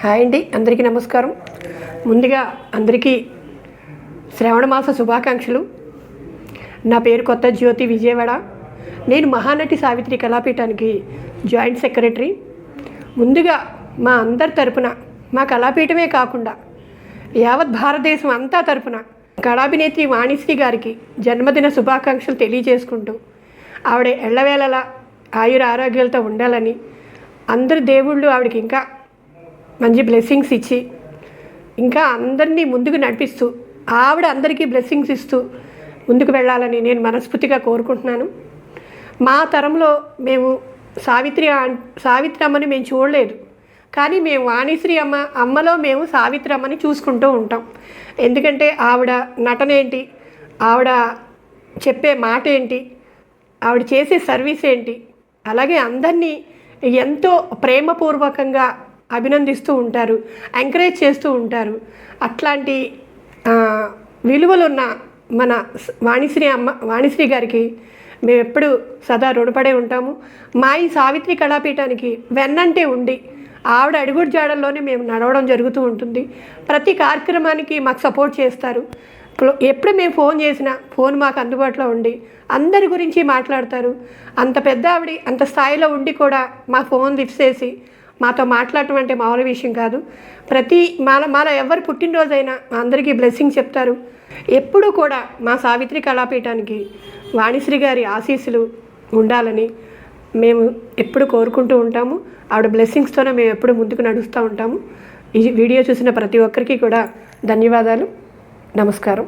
Hi అండి అందరికీ నమస్కారం. ముందుగా అందరికీ శ్రావణ మాస శుభాకాంక్షలు. నా పేరు కొత్త జ్యోతి విజయవాడ. నేను మహానటి సావిత్రి కళాపీఠానికి జాయింట్ సెక్రటరీ. ముందుగా మా అందరి తరపున మా కళాపీఠమే కాకుండా యావత్ భారతదేశం అంతా తరపున కళాభినేత్రి వాణిశ్రీ గారికి జన్మదిన శుభాకాంక్షలు తెలియజేసుకుంటూ ఆవిడ ఎళ్ళవేళలా ఆయుర ఆరోగ్యాలతో ఉండాలని అందరు దేవుళ్ళు ఆవిడకి ఇంకా మంచి బ్లెస్సింగ్స్ ఇచ్చి ఇంకా అందరినీ ముందుకు నడిపిస్తూ ఆవిడ అందరికీ బ్లెస్సింగ్స్ ఇస్తూ ముందుకు వెళ్ళాలని నేను మనస్ఫూర్తిగా కోరుకుంటున్నాను. మా తరంలో మేము సావిత్రి సావిత్రి అమ్మని మేము చూడలేదు. కానీ మేము వాణిశ్రీ అమ్మ అమ్మలో మేము సావిత్రి అమ్మని చూసుకుంటూ ఉంటాం. ఎందుకంటే ఆవిడ నటన ఏంటి? ఆవిడ చెప్పే మాట ఏంటి? ఆవిడ చేసే సర్వీస్ ఏంటి? అలాగే అందరినీ ఎంతో ప్రేమపూర్వకంగా అభినందిస్తూ ఉంటారు ఎంకరేజ్ చేస్తూ ఉంటారు. అట్లాంటి విలువలున్న మన వాణిశ్రీ అమ్మ వాణిశ్రీ గారికి మేము ఎప్పుడు సదా రుణపడే ఉంటాము. మా ఈ సావిత్రి కళాపీఠానికి వెన్నంటే ఉండి ఆవిడ అడుగుడు జాడల్లోనే మేము నడవడం జరుగుతూ ఉంటుంది. ప్రతి కార్యక్రమానికి మాకు సపోర్ట్ చేస్తారు. ఎప్పుడు మేము ఫోన్ చేసినా ఫోన్ మాకు అందుబాటులో ఉండి అందరి గురించి మాట్లాడతారు. అంత పెద్ద ఆవిడ అంత స్థాయిలో ఉండి కూడా మా ఫోన్ లిఫ్ట్ చేసి మాతో మాట్లాడటం అంటే మామూలు విషయం కాదు. ప్రతి మన మన ఎవరు పుట్టినరోజైనా అందరికీ బ్లెస్సింగ్ చెప్తారు. ఎప్పుడూ కూడా మా సావిత్రి కళాపీఠానికి వాణిశ్రీ గారి ఆశీస్సులు ఉండాలని మేము ఎప్పుడు కోరుకుంటూ ఉంటాము. ఆవిడ బ్లెస్సింగ్స్తోనే మేము ఎప్పుడు ముందుకు నడుస్తూ ఉంటాము. ఈ వీడియో చూసిన ప్రతి ఒక్కరికి కూడా ధన్యవాదాలు. నమస్కారం.